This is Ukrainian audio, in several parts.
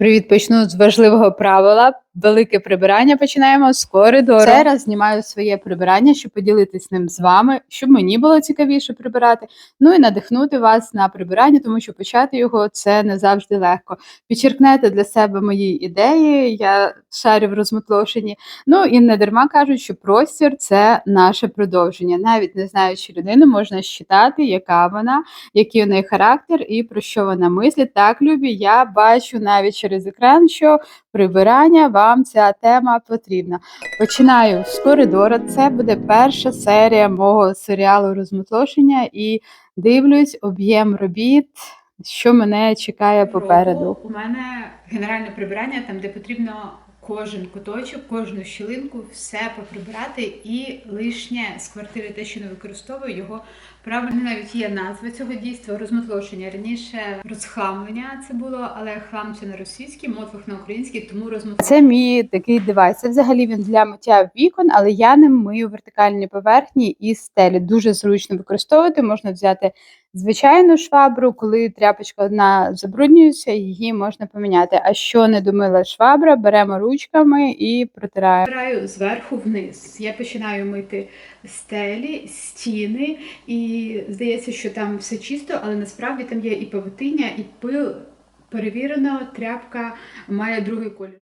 Привіт, почну з важливого правила. Велике прибирання починаємо з коридору. Цей раз знімаю своє прибирання, щоб поділитись ним з вами, щоб мені було цікавіше прибирати. Ну і надихнути вас на прибирання, тому що почати його це не завжди легко. Підчеркнете для себе мої ідеї, я шарю в розмотлошенні. Ну і не дарма кажуть, що простір це наше продовження. Навіть не знаючи людину, можна считати, яка вона, який у неї характер і про що вона мислить. Так, любі, я бачу навіть через екран, що прибирання вам ця тема потрібна. Починаю з коридора. Це буде перша серія мого серіалу розмотлошення і дивлюсь об'єм робіт, що мене чекає попереду. у мене генеральне прибирання, там де потрібно кожен куточок, кожну щілинку, все поприбирати і лишнє з квартири, те, що не використовую, його правильно навіть є назва цього дійства розмотлошення. Раніше розхламлення це було, але хлам це на російській, мотлох на українській, тому розмотлошення. Це мій такий девайс. Це взагалі він для миття вікон, але я ним мию вертикальні поверхні і стелі. Дуже зручно використовувати. Можна взяти звичайну швабру, коли тряпочка одна забруднюється, її можна поміняти. А що не домила швабра, беремо ручками і протираємо. Прибираю зверху вниз. Я починаю мити стелі, стіни, і здається, що там все чисто, але насправді там є і павутиння, і пил. Перевірено, тряпка має другий колір.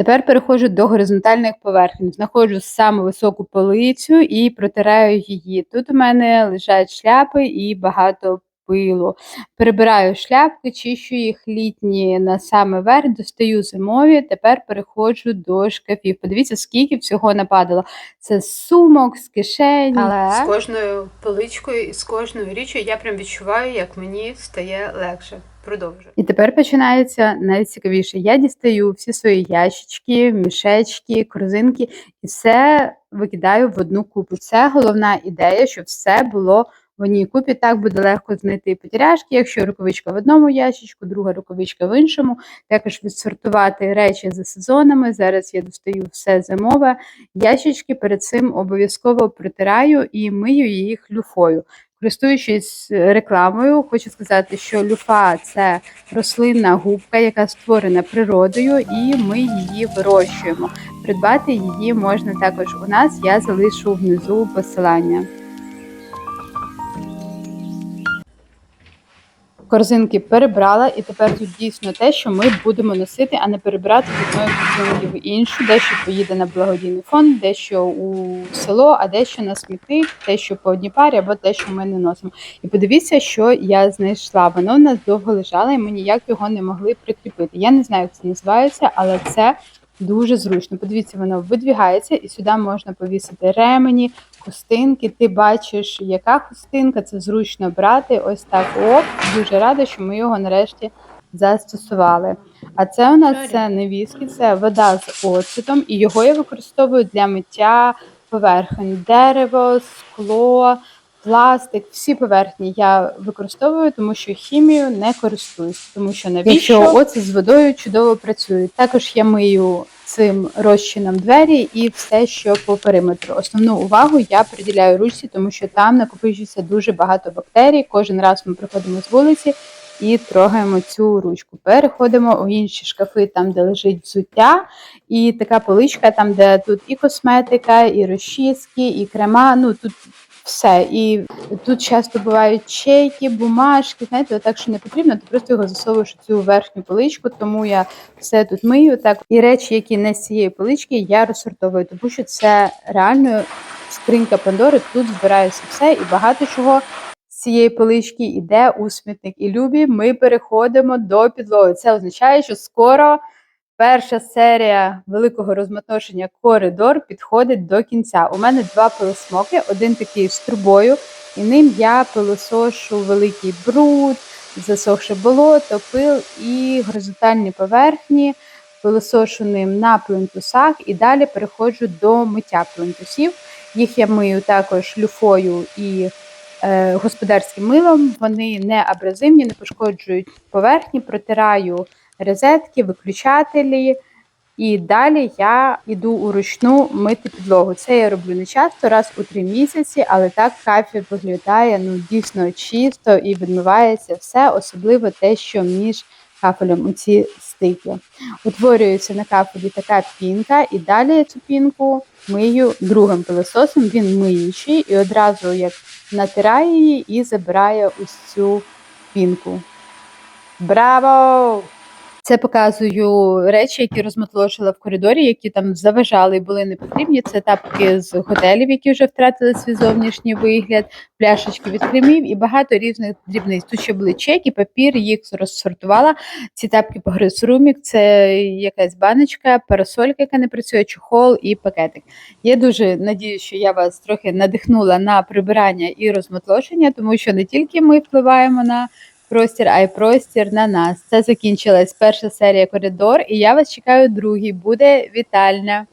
Тепер переходжу до горизонтальних поверхень. Знаходжу саму високу полицю і протираю її. Тут у мене лежать шляпи і багато пилу. Перебираю шляпки, чищу їх літні на саме верх, достаю зимові. Тепер переходжу до шкафів. Подивіться, скільки всього нападало. Це з сумок, з кишень. Але з кожною поличкою і з кожною річчю я прям відчуваю, як мені стає легше. Продовжую. І тепер починається найцікавіше. Я дістаю всі свої ящички, мішечки, корзинки і все викидаю в одну купу. Це головна ідея, щоб все було в одній купі. Так буде легко знайти потеряшки, якщо рукавичка в одному ящичку, друга рукавичка в іншому. Також відсортувати речі за сезонами. Зараз я достаю все зимове. Ящички перед цим обов'язково притираю і мию їх люфою. Користуючись рекламою, хочу сказати, що люфа це рослинна губка, яка створена природою, і ми її вирощуємо. Придбати її можна також у нас. Я залишу внизу посилання. Корзинки перебрала, і тепер тут дійсно те, що ми будемо носити, а не перебирати з одної корзинки в іншу, дещо поїде на благодійний фонд, дещо у село, а дещо на смітник, те, що по одній парі, або те, що ми не носимо. І подивіться, що я знайшла. Воно у нас довго лежало, і ми ніяк його не могли прикріпити. Я не знаю, як це називається, але це дуже зручно. Подивіться, воно видвігається, і сюди можна повісити ремені, хустинки. Ти бачиш, яка хустинка, це зручно брати. Ось так. Оп, дуже рада, що ми його нарешті застосували. А це у нас це не віскі, це вода з оцетом, і його я використовую для миття поверхень, дерево, скло. Пластик, всі поверхні я використовую, тому що хімію не користуюсь, тому що навіщо оце з водою чудово працює. Також я мию цим розчином двері і все, що по периметру. Основну увагу я приділяю ручці, тому що там накопичується дуже багато бактерій. Кожен раз ми приходимо з вулиці і трогаємо цю ручку. Переходимо у інші шкафи, там де лежить взуття, і така поличка, там де тут і косметика, і розчіски, і крема. Ну тут все. І тут часто бувають чеки, бумажки. Знаєте, так що не потрібно, ти просто його засовуєш у цю верхню поличку, тому я все тут мию. Так і речі, які не з цієї полички, я розсортовую, тому що це реально скринька Пандори. Тут збирається все і багато чого. З цієї полички йде у смітник. І любі, ми переходимо до підлоги. Це означає, що скоро перша серія великого розмотошення коридор підходить до кінця. У мене два пилосмоки, один такий з трубою, і ним я пилосошу великий бруд, засохше болото, пил і горизонтальні поверхні. Пилосошу ним на плинтусах і далі переходжу до миття плинтусів. Їх я мию також люфою і е, господарським милом. Вони не абразивні, не пошкоджують поверхні, протираю розетки, виключателі. І далі я йду у ручну мити підлогу. Це я роблю не часто, раз у три місяці, але так кафір виглядає ну дійсно чисто і відмивається все, особливо те, що між кафелем у ці стики. Утворюється на кафелі така пінка, і далі я цю пінку мию другим пилососом. Він миючий і одразу як натирає її і забирає ось цю пінку. Браво! Це показую речі, які розмотлошила в коридорі, які там заважали і були непотрібні. Це тапки з готелів, які вже втратили свій зовнішній вигляд, пляшечки від кремів і багато різних дрібниць. Тут ще були чеки, папір, їх розсортувала. Ці тапки погриз румік, це якась баночка, парасолька, яка не працює, чохол і пакетик. Я дуже надію, що я вас трохи надихнула на прибирання і розмотлошення, тому що не тільки ми впливаємо на простір, а й простір на нас. Це закінчилась перша серія коридор, і я вас чекаю другий. Буде вітальня.